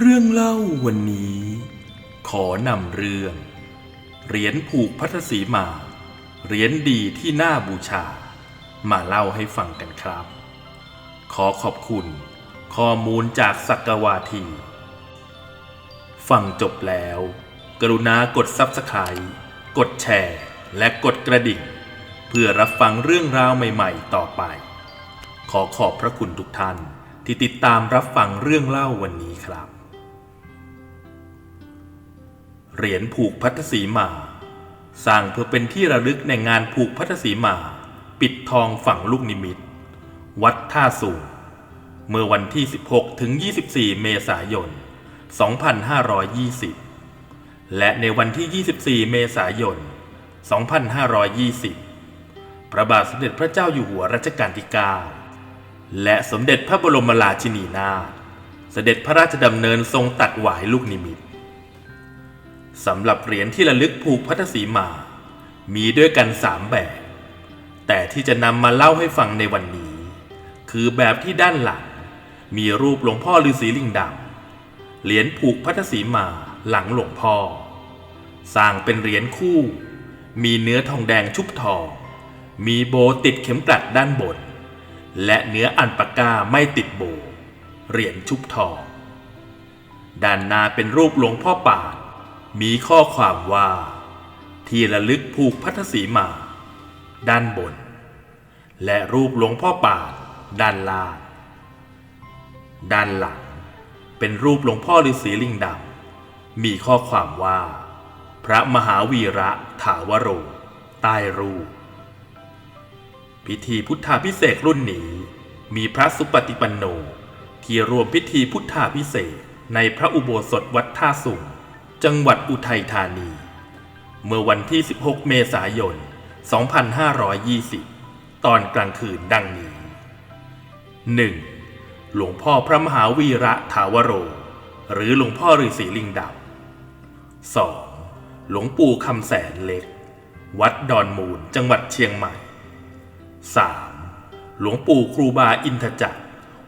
เรื่องเล่าวันนี้ ขอนำเรื่อง เหรียญผูกพัทสีมา เหรียญดีที่น่าบูชา มาเล่าให้ฟังกันครับ ขอขอบคุณ ข้อมูลจากสักวาที ฟังจบแล้ว กรุณากด Subscribe กดแชร์ และกดกระดิ่ง เพื่อรับฟังเรื่องราวใหม่ๆ ต่อไป ขอขอบพระคุณทุกท่านที่ติดตามรับฟังเรื่องเล่าวันนี้ครับ เหรียญผูกพัทธสีมา สร้างเพื่อเป็นที่ระลึกในงานผูกพัทธสีมา ปิดทองฝั่งลูกนิมิต วัดท่าสูง เมื่อวันที่ 16 ถึง 24 เมษายน 2520 และในวันที่ 24 เมษายน 2520 พระบาทสมเด็จพระเจ้าอยู่หัวรัชกาลที่ 9 และสมเด็จพระบรมราชินีนาถเสด็จพระราชดำเนินทรงตัดหวายลูกนิมิต สำหรับเหรียญที่ระลึกผูกพัทธสีมา มีด้วยกันสามแบบ แต่ที่จะนำมาเล่าให้ฟังในวันนี้ คือแบบที่ด้านหลัง มีรูปหลวงพ่อฤาษีลิงดำเหรียญผูกพัทธสีมาหลังหลวงพ่อ สร้างเป็นเหรียญคู่ มีเนื้อทองแดงชุบทอง มีโบติดเข็มกลัดด้านบน และเนื้ออันปากกาไม่ติดโบ เหรียญชุบทอง ด้านหน้าเป็นรูปหลวงพ่อปาน มีข้อความว่า ที่ระลึกผูกพัทธสีมา ด้านบน และรูปหลวงพ่อป่าด้านล่าง ด้านหลัง เป็นรูปหลวงพ่อฤาษีลิงดำมีข้อความว่า พระมหาวีระถาวโรใต้รูป พิธีพุทธาพิเศษกรุ่นนี้มีพระสุปฏิปันโนที่รวมพิธีพุทธาพิเศษในพระอุโบสถวัดท่าสุง จังหวัดอุทัยธานี เมื่อวันที่ 16 เมษายน 2520 ตอนกลางคืนดังนี้ 1. หลวงพ่อพระมหาวีระถาวโร หรือหลวงพ่อฤาษีลิงดำ 2. หลวงปู่คำแสนเล็ก วัดดอนมูลจังหวัดเชียงใหม่ 3. หลวงปู่ครูบาอินทจักร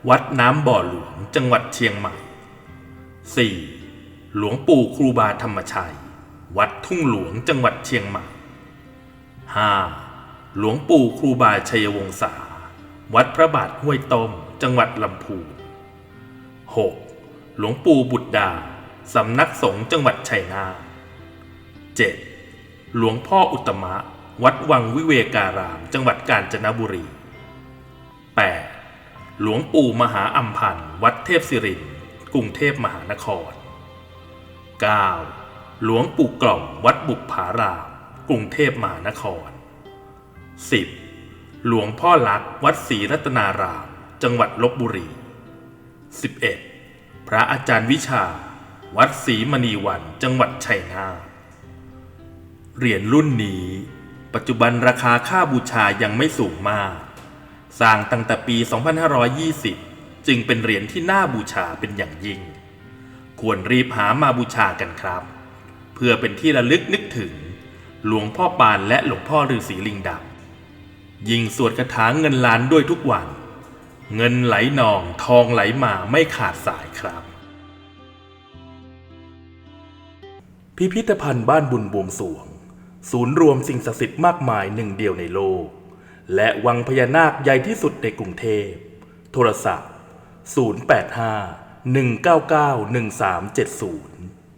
วัดน้ำบ่อหลวงจังหวัดเชียงใหม่ 4. หลวงปู่ครูบาธรรมชัย วัดทุ่งหลวงจังหวัดเชียงใหม่ 5. หลวงปู่ครูบาชัยวงศา วัดพระบาทห้วยต้ม จังหวัดลำพูน 6. หลวงปู่บุตรดา สำนักสงฆ์จังหวัดชัยนาท 7. หลวงพ่ออุตมะ วัดวังวิเวการาม จังหวัดกาญจนบุรี 8. หลวงปู่มหาอัมพันธ์วัดเทพศิรินกรุงเทพมหานคร 9. หลวงปู่กล่อมวัดบุปผารามกรุงเทพมหานคร 10. หลวงพ่อลักษ์วัดศรีรัตนาราม จังหวัดลบบุรี 11. พระอาจารย์วิชา วัดศรีมณีวันจังหวัดชัยนาทเหรียญรุ่นนี้ ปัจจุบันราคาค่าบูชายังไม่สูงมาก สร้างตั้งแต่ปี 2520 จึงเป็นเหรียญที่น่าบูชาเป็นอย่างยิ่ง ควรรีบหามาบูชากันครับ เพื่อเป็นที่ระลึกนึกถึง หลวงพ่อปานและหลวงพ่อฤาษีลิงดำยิ่งสวดคาถาเงินล้านด้วยทุกวัน เงินไหลนองทองไหลมาไม่ขาดสายครับ พิพิธภัณฑ์บ้านบุญบวงสวง ศูนย์รวมสิ่งศักดิ์สิทธิ์มากมายหนึ่งเดียวในโลก และวังพญานาคใหญ่ที่สุดในกรุงเทพ โทรศัพท์ 085 199 1370